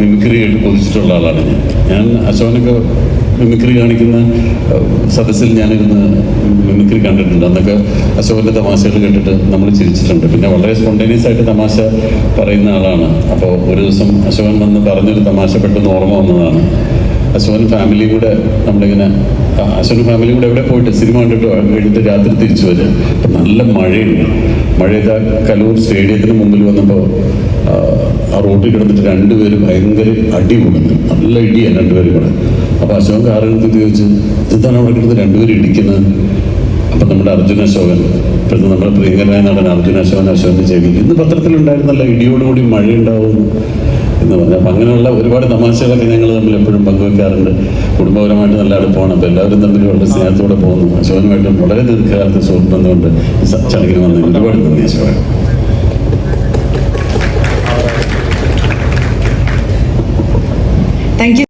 Mimicry ആയിട്ട് കൊതിച്ചിട്ടുള്ള ആളാണ്. ഞാൻ അശോകനൊക്കെ മിമിക്രി കാണിക്കുന്ന സദസ്സിൽ ഞാനിരുന്ന് മിമിക്രി കണ്ടിട്ടുണ്ട്. അന്നൊക്കെ അശോകന്റെ തമാശകൾ കേട്ടിട്ട് നമ്മൾ ചിരിച്ചിട്ടുണ്ട്. പിന്നെ വളരെ സ്പോണ്ടേനിയസ് ആയിട്ട് തമാശ പറയുന്ന ആളാണ്. അപ്പോൾ ഒരു ദിവസം അശോകൻ വന്ന് പറഞ്ഞൊരു തമാശ പെട്ടെന്ന് ഓർമ്മ വന്നതാണ്. അശോകൻ ഫാമിലിയും കൂടെ നമ്മളിങ്ങനെ അശോകൻ ഫാമിലിയും കൂടെ എവിടെ പോയിട്ട് സിനിമ കണ്ടിട്ട്? കഴിഞ്ഞിട്ട് രാത്രി തിരിച്ചു വരും അപ്പം നല്ല മഴയുണ്ട്. മഴയത്ത് കലൂർ സ്റ്റേഡിയത്തിന് മുമ്പിൽ വന്നപ്പോൾ ആ റോട്ടിൽ കിടന്നിട്ട് രണ്ടുപേരും ഭയങ്കര അടി കൂടുന്നു നല്ല ഇടിയാണ് രണ്ടുപേരും കൂടെ. അപ്പോൾ അശോകൻ കാറെടുത്ത് ചോദിച്ചു ഇതാണ് അവിടെ കിടന്ന് രണ്ടുപേരും ഇടിക്കുന്നത്? അപ്പം നമ്മുടെ അർജുന അശോകൻ ഇപ്പോഴത്തെ നമ്മുടെ പ്രിയങ്കരനായ നടൻ അർജുന അശോകൻ അശോകന്റെ ചെവി. ഇന്ന് പത്രത്തിലുണ്ടായിരുന്നല്ല ഇടിയോടുകൂടി മഴയുണ്ടാവുന്നു എന്ന് പറഞ്ഞാൽ അപ്പം അങ്ങനെയുള്ള ഒരുപാട് തമാശകളൊക്കെ ഞങ്ങൾ തമ്മിൽ എപ്പോഴും പങ്കുവെക്കാറുണ്ട്. കുടുംബപരമായിട്ട് നല്ല അടുപ്പമാണ് അപ്പോൾ എല്ലാവരും തമ്മിൽ വളരെ സ്നേഹത്തോടെ പോകുന്നു. അശോകനുമായിട്ടും വളരെ ദീർഘകാലത്തെ സുഹൃത്ത് ബന്ധമുണ്ട്. ചടങ്ങിന് വന്നതിന് ഒരുപാട് നന്ദി അശോകൻ. താങ്ക്